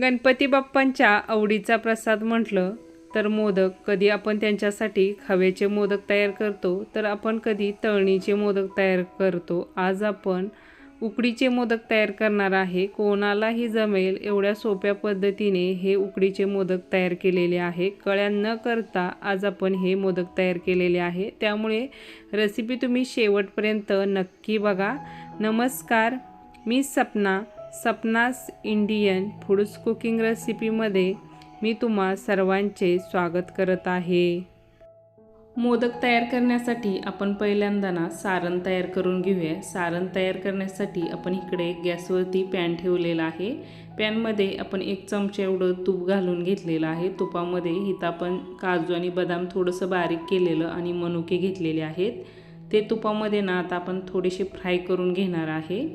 गणपती बाप्पांच्या आवडीचा प्रसाद म्हटलं तर मोदक. कधी आपण त्यांच्यासाठी खव्याचे मोदक तयार करतो तर आपण कधी तळणीचे मोदक तयार करतो. आज आपण उकडीचे मोदक तयार करणार आहे. कोणालाही जमेल एवढ्या सोप्या पद्धतीने हे उकडीचे मोदक तयार केलेले आहे. कळ्या न करता आज आपण हे मोदक तयार केलेले आहे. त्यामुळे रेसिपी तुम्ही शेवटपर्यंत नक्की बघा. नमस्कार मी Sapna. Sapna's Indian foods cooking रेसिपीमध्ये मी तुम्हा सर्वांचे स्वागत करत आहे. मोदक तयार करण्यासाठी आपण पहिल्यांदा ना सारण तयार करून घेऊया. सारण तयार करण्यासाठी आपण इकडे गॅसवरती पॅन ठेवलेला आहे. पॅनमध्ये आपण एक चमचा एवढं तूप घालून घेतलेलं आहे. तुपामध्ये इथं आपण काजू आणि बदाम थोडंसं बारीक केलेलं आणि मनुके घेतलेले आहेत. ते तुपामध्ये ना आता आपण थोडेसे फ्राय करून घेणार आहे.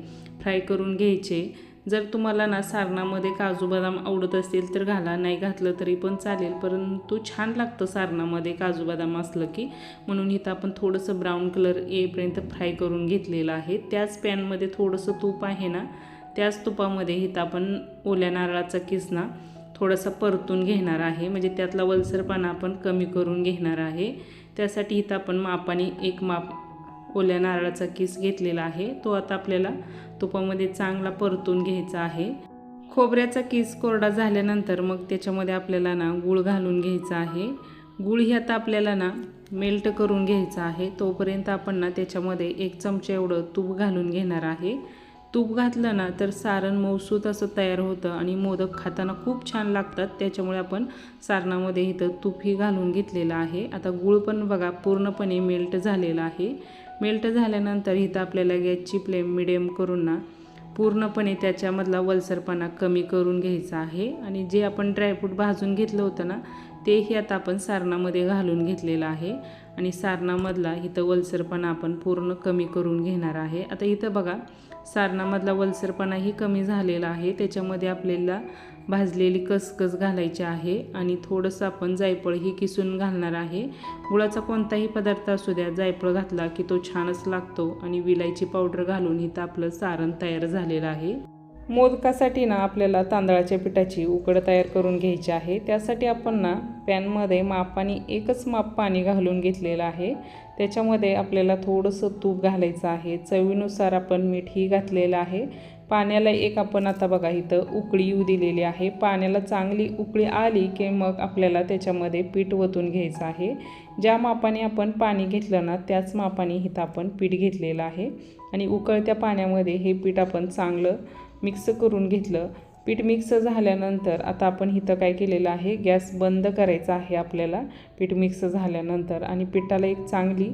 फ्राय करून घ्यायचे. जर तुम्हाला ना सारणामध्ये काजू बदाम आवडत असतील तर घाला नाही घातलं तरी पण चालेल. परंतु छान लागतं सारणामध्ये काजू बदाम असलं की. म्हणून इथं आपण थोडंसं ब्राऊन कलर येईपर्यंत फ्राय करून घेतलेलं आहे. त्याच पॅनमध्ये थोडंसं तूप आहे ना त्याच तुपामध्ये इथं आपण ओल्या नारळाचा किसना थोडासा परतून घेणार आहे. म्हणजे त्यातला वलसरपणा आपण कमी करून घेणार आहे. त्यासाठी इथं आपण मापाने एक माप ओल्या नारळाचा किस घेतलेला आहे तो आता आपल्याला तुपामध्ये चांगला परतून घ्यायचा आहे. खोबऱ्याचा किस कोरडा झाल्यानंतर मग त्याच्यामध्ये आपल्याला ना गूळ घालून घ्यायचा आहे. गूळ ही आता आपल्याला ना मेल्ट करून घ्यायचा आहे. तोपर्यंत आपण ना त्याच्यामध्ये एक चमचा एवढं तूप घालून घेणार आहे. तूप घातलं ना तर सारण मौसूत असं तयार होतं आणि मोदक खाताना खूप छान लागतात. त्याच्यामुळे आपण सारणामध्ये इथं तूपही घालून घेतलेलं आहे. आता गूळ पण बघा पूर्णपणे मेल्ट झालेला आहे. मेल्ट झाल्यानंतर इथं आपल्याला गॅसची फ्लेम मिडियम करून ना पूर्णपणे त्याच्यामधला वलसरपणा कमी करून घ्यायचा आहे. आणि जे आपण ड्रायफ्रूट भाजून घेतलं होतं ना तेही आता आपण सारणामध्ये घालून घेतलेलं आहे. आणि सारणामधला इथं वलसरपणा आपण पूर्ण कमी करून घेणार आहे. आता इथं बघा सारणामधला वलसरपणाही कमी झालेला आहे. त्याच्यामध्ये आपल्याला भाजलेली कसकस घालायची आहे आणि थोडंसं आपण जायफळ ही किसून घालणार आहे. गुळाचा कोणताही पदार्थ असू द्या जायफळ घातला की तो छानच लागतो आणि विलायची पावडर घालून इथं आपलं सारण तयार झालेलं आहे. मोदकासाठी ना आपल्याला तांदळाच्या पिठाची उकड तयार करून घ्यायची आहे. त्यासाठी आपण ना पॅनमध्ये मापाने एकच माप पाणी घालून घेतलेलं आहे. त्याच्यामध्ये आपल्याला थोडंसं तूप घालायचं आहे. चवीनुसार आपण मीठही घातलेलं आहे. पाण्याला एक आपण आता बघा इथं उकळी येऊ दिलेली आहे. पाण्याला चांगली उकळी आली की मग आपल्याला त्याच्यामध्ये पीठ वतून घ्यायचं आहे. ज्या मापाने आपण पाणी घेतलं ना त्याच मापाने इथं आपण पीठ घेतलेलं आहे. आणि उकळत्या पाण्यामध्ये हे पीठ आपण चांगलं मिक्स करून घेतलं. पीठ मिक्स झाल्यानंतर आता आपण इथं काय केलेलं आहे गॅस बंद करायचा आहे आपल्याला. पीठ मिक्स झाल्यानंतर आणि पिठाला एक चांगली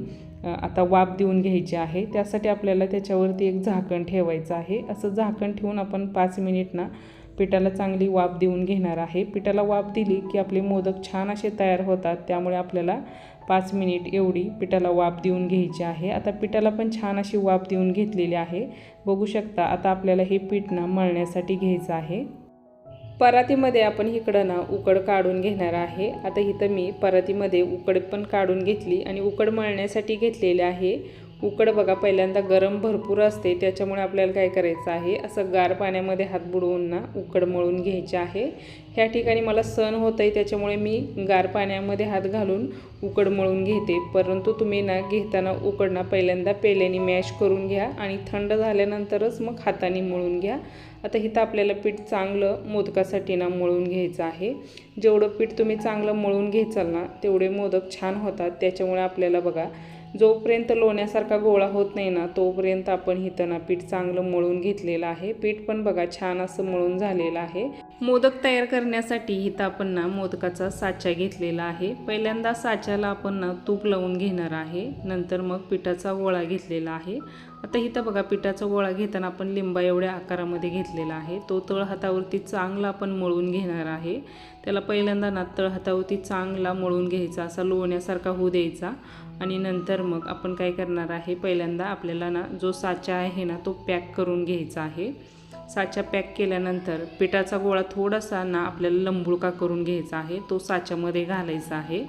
आता वाफ देऊन घ्यायची आहे. त्यासाठी आपल्याला त्याच्यावरती एक झाकण ठेवायचं आहे. असं झाकण ठेवून आपण पाच मिनिट ना पिठाला चांगली वाफ देऊन घेणार आहे. पिठाला वाफ दिली की आपले मोदक छान असे तयार होतात. त्यामुळे आपल्याला पाच मिनिट एवढी पिठाला वाफ देऊन घ्यायची आहे. आता पिठाला पण छान अशी वाफ देऊन घेतलेली आहे. बघू शकता आता आपल्याला हे पीठ ना मळण्यासाठी घ्यायचं आहे. परातीमध्ये आपण इकडं ना उकड काढून घेणार आहे. आता इथं मी परातीमध्ये उकड पण काढून घेतली आणि उकड मळण्यासाठी घेतलेले आहे. उकड बघा पहिल्यांदा गरम भरपूर असते. त्याच्यामुळे आपल्याला काय करायचं आहे? असं गार पाण्यामध्ये हात बुडवून ना उकड मळून घ्यायचे आहे. ह्या ठिकाणी मला सण होत आहे त्याच्यामुळे मी गार पाण्यामध्ये हात घालून उकड मळून घेते. परंतु तुम्ही ना घेताना उकडना पहिल्यांदा पेल्याने मॅश करून घ्या आणि थंड झाल्यानंतरच मग हाताने मळून घ्या. आता इथं आपल्याला पीठ चांगलं मोदकासाठी ना मळून घ्यायचं आहे. जेवढं पीठ तुम्ही चांगलं मळून घ्यायचाल ना तेवढे मोदक छान होतात. त्याच्यामुळे आपल्याला बघा जोपर्यंत लोण्यासारखा गोळा होत नाही ना तोपर्यंत आपण इथं पीठ चांगलं मळून घेतलेलं आहे. पीठ पण बघा छान असं मळून झालेलं आहे. मोदक तयार करण्यासाठी इथं आपण ना मोदकाचा साचा घेतलेला आहे. पहिल्यांदा साच्याला आपण ना तूप लावून घेणार आहे. नंतर मग पिठाचा गोळा घेतलेला आहे. आता इथं बघा पिठाचा गोळा घेताना आपण लिंबा एवढ्या आकारामध्ये घेतलेला आहे. तो तळ हातावरती चांगला आपण मळून घेणार आहे. त्याला पहिल्यांदा ना तळ हातावरती चांगला मळून घ्यायचा असा लोण्यासारखा होऊ द्यायचा. आणि नंतर मग आपण काय करणार आहे पहिल्यांदा आपल्याला ना जो साचा आहे ना तो पॅक करून घ्यायचा आहे. साचा पॅक केल्यानंतर पिठाचा गोळा थोडासा ना आपल्याला लंबुळका करून घ्यायचा आहे. तो साच्यामध्ये घालायचा आहे.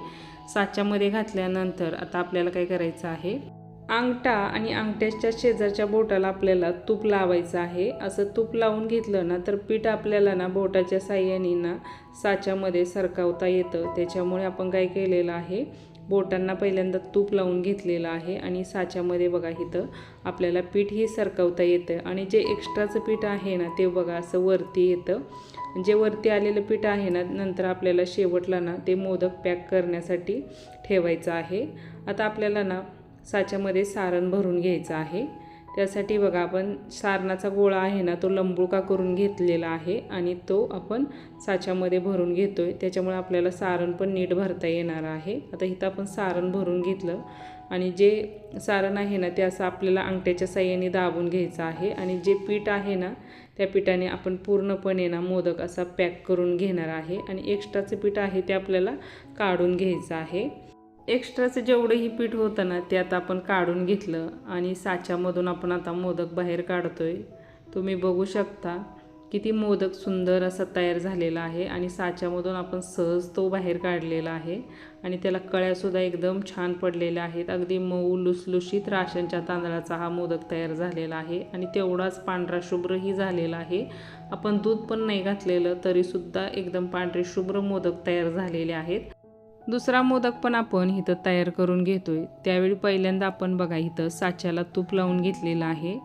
साच्यामध्ये घातल्यानंतर आता आपल्याला काय करायचं आहे अंगठा आणि अंगठ्याच्या शेजारच्या बोटाला आपल्याला तूप लावायचं आहे. असं तूप लावून घेतलं ना तर पीठ आपल्याला ना बोटाच्या साह्याने ना साच्यामध्ये सरकावता येतं. त्याच्यामुळे आपण काय केलेलं आहे बोटांना पहिल्यांदा तूप लावून घेतलेलं आहे आणि साच्यामध्ये बघा इथं आपल्याला पीठ ही सरकवता येतं. आणि जे एक्स्ट्राचं पीठ आहे ना ते बघा असं वरती येतं. जे वरती आलेलं पीठ आहे ना नंतर आपल्याला शेवटला ना ते मोदक पॅक करण्यासाठी ठेवायचं आहे. आता आपल्याला ना साच्यामध्ये सारण भरून घ्यायचं आहे. त्यासाठी बघा आपण सारणाचा गोळा आहे ना तो लंबुळका करून घेतलेला आहे आणि तो आपण साच्यामध्ये भरून घेतो आहे त्याच्यामुळे आपल्याला सारण पण नीट भरता येणार आहे. आता इथं आपण सारण भरून घेतलं आणि जे सारण आहे ना ते असं आपल्याला अंगठ्याच्या साह्याने दाबून घ्यायचं आहे आणि जे पीठ आहे ना त्या पिठाने आपण पूर्णपणे ना मोदक असा पॅक करून घेणार आहे आणि एक्स्ट्राचं पीठ आहे ते आपल्याला काढून घ्यायचं आहे. एक्स्ट्राचं जेवढंही पीठ होतं ना ते आता आपण काढून घेतलं आणि साच्यामधून आपण आता मोदक बाहेर काढतो आहे तुम्ही बघू शकता किती मोदक सुंदर असा तयार झालेला आहे आणि साच्यामधून आपण सहज तो बाहेर काढलेला आहे आणि त्याला कळ्यासुद्धा एकदम छान पडलेल्या आहेत. अगदी मऊ लुसलुशीत राशनच्या तांदळाचा हा मोदक तयार झालेला आहे आणि तेवढाच पांढरा शुभ्रही झालेला आहे. आपण दूध पण नाही घातलेलं तरीसुद्धा एकदम पांढरे शुभ्र मोदक तयार झालेले आहेत. दुसरा मोदक पण आपण इथं तयार करून घेतोय. त्यावेळी पहिल्यांदा आपण बघा इथं साच्याला तूप लावून घेतलेलं आहे.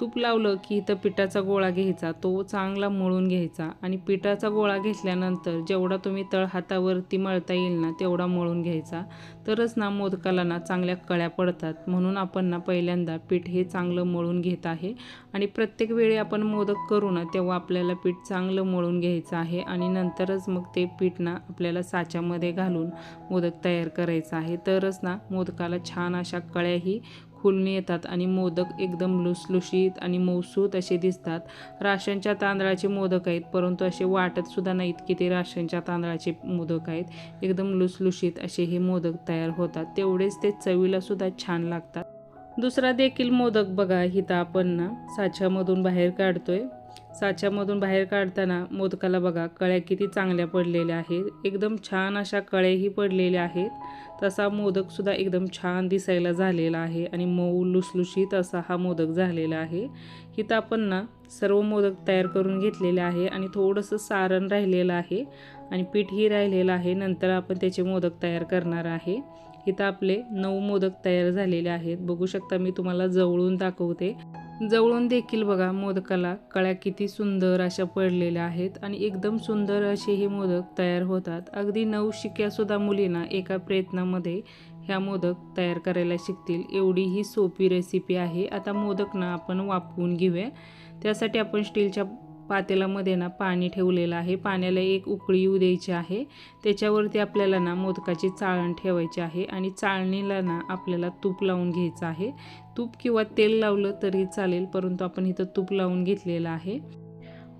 तूप लावलं की इथं पिठाचा गोळा घ्यायचा तो चांगला मळून घ्यायचा आणि पिठाचा गोळा घेतल्यानंतर जेवढा तुम्ही तळ हातावरती मळता येईल ना तेवढा मळून घ्यायचा. तरच ना मोदकाला ना चांगल्या कळ्या पडतात. म्हणून आपण ना पहिल्यांदा पीठ हे चांगलं मळून घेत आहे आणि प्रत्येक वेळी आपण मोदक करू ना तेव्हा आपल्याला पीठ चांगलं मळून घ्यायचं आहे आणि नंतरच मग ते पीठ ना आपल्याला साच्यामध्ये घालून मोदक तयार करायचं आहे. तरच ना मोदकाला छान अशा कळ्याही खुलून येतात आणि मोदक एकदम लुसलुशीत आणि मौसूत असे दिसतात. राशनच्या तांदळाचे मोदक आहेत परंतु असे वाटतसुद्धा नाहीत की ते राशनच्या तांदळाचे मोदक आहेत. एकदम लुसलुशीत असे हे मोदक तयार होतात. तेवढेच ते चवीलासुद्धा छान लागतात. दुसरा देखील मोदक बघा इथं आपण ना साच्यामधून बाहेर काढतोय. साच्यामधून बाहेर काढताना मोदकाला बघा कळ्या किती चांगल्या पडलेल्या आहेत. एकदम छान अशा कळ्याही पडलेल्या आहेत. तसा मोदकसुद्धा एकदम छान दिसायला झालेला आहे आणि मऊ लुसलुशीत असा हा मोदक झालेला आहे. इथं आपण ना सर्व मोदक तयार करून घेतलेले आहे आणि थोडंसं सारण राहिलेलं आहे आणि पीठही राहिलेलं आहे. नंतर आपण त्याचे मोदक तयार करणार आहे. इथं आपले नऊ मोदक तयार झालेले आहेत. बघू शकता मी तुम्हाला जवळून दाखवते. जवळून देखील बघा मोदकाला कळ्या किती सुंदर अशा पडलेल्या आहेत आणि एकदम सुंदर असे हे मोदक तयार होतात. अगदी नऊ शिक्यासुद्धा मुलींना एका प्रयत्नामध्ये ह्या मोदक तयार करायला शिकतील. एवढी ही सोपी रेसिपी आहे. आता मोदक ना आपण वापरून घेऊया. त्यासाठी आपण स्टीलच्या पातेलामध्ये ना पाणी ठेवलेलं आहे. पाण्याला एक उकळी येऊ द्यायची आहे. त्याच्यावरती आपल्याला ना मोदकाची चाळण ठेवायची आहे आणि चाळणीला ना आपल्याला तूप लावून घ्यायचं आहे. तूप किंवा तेल लावलं तरी चालेल परंतु आपण इथं तूप लावून घेतलेलं आहे.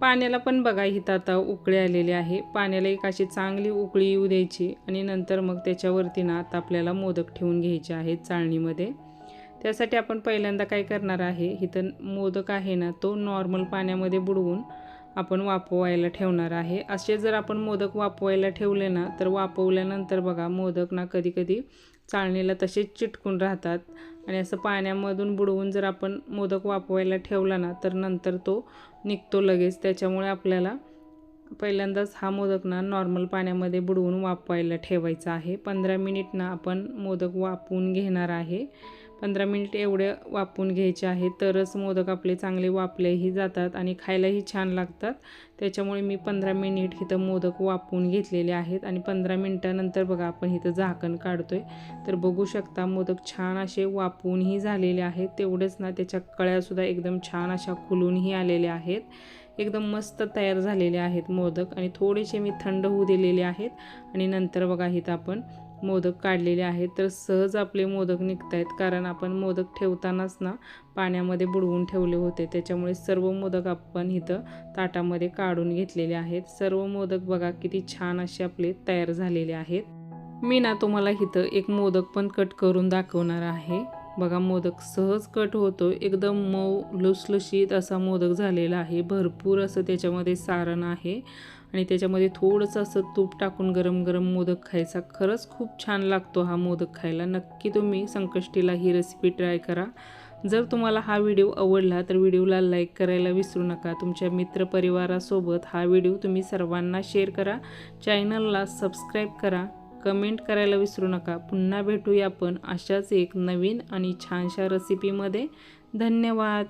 पाण्याला पण बघा इथं आता उकळी आलेली आहे. पाण्याला एक अशी चांगली उकळी येऊ द्यायची आणि नंतर मग त्याच्यावरती ना आता आपल्याला मोदक ठेवून घ्यायचे आहेत चाळणीमध्ये. त्यासाठी आपण पहिल्यांदा काय करणार आहे? इथं मोदक आहे ना तो नॉर्मल पाण्यामध्ये बुडवून आपण वापवायला ठेवणार आहे. असे जर आपण मोदक वापवायला ठेवले ना तर वापवल्यानंतर बघा मोदक ना कधी कधी चाळणीला तसेच चिटकून राहतात. आणि असं पाण्यामधून बुडवून जर आपण मोदक वापवायला ठेवला ना तर नंतर तो निघतो लगेच. त्याच्यामुळे आपल्याला पहिल्यांदाच हा मोदक ना नॉर्मल पाण्यामध्ये बुडवून वापवायला ठेवायचा आहे. पंधरा मिनिट ना आपण मोदक वापवून घेणार आहे. पंधरा मिनिट एवढे वापून घ्यायचे आहेत तरच मोदक आपले चांगले वापलेही जातात आणि खायलाही छान लागतात. त्याच्यामुळे मी पंधरा मिनिट इथं मोदक वापून घेतलेले आहेत आणि पंधरा मिनटानंतर बघा आपण इथं झाकण काढतो आहे तर बघू शकता मोदक छान असे वापूनही झालेले आहेत. तेवढेच ना त्याच्या कळ्यासुद्धा एकदम छान अशा खुलूनही आलेल्या आहेत. एकदम मस्त तयार झालेले आहेत मोदक आणि थोडेसे मी थंड होऊ दिलेले आहेत. आणि नंतर बघा इथं आपण मोदक काढलेले आहेत. तर सहज आपले मोदक निघत आहेत कारण आपण मोदक ठेवतानाच ना पाण्यामध्ये बुडवून ठेवले होते. त्याच्यामुळे सर्व मोदक आपण इथं ताटामध्ये काढून घेतलेले आहेत. सर्व मोदक बघा किती छान असे आपले तयार झालेले आहेत. मी ना तुम्हाला इथं एक मोदक पण कट करून दाखवणार आहे. बघा मोदक सहज कट होतो एकदम मऊ लुसलुशीत असा मोदक झालेला आहे. भरपूर असं त्याच्यामध्ये सारण आहे. आणि त्याच्यामध्ये थोडंसं असं तूप टाकून गरम गरम मोदक खायचा. खरंच खूप छान लागतो हा मोदक खायला. नक्की तुम्ही संकष्टीला ही रेसिपी ट्राय करा. जर तुम्हाला हा व्हिडिओ आवडला तर व्हिडिओला लाईक करायला विसरू नका. तुमच्या मित्रपरिवारासोबत हा व्हिडिओ तुम्ही सर्वांना शेअर करा. चॅनलला सबस्क्राईब करा. कमेंट करायला विसरू नका. पुन्हा भेटूया आपण अशाच एक नवीन आणि छानशा रेसिपीमध्ये धन्यवाद.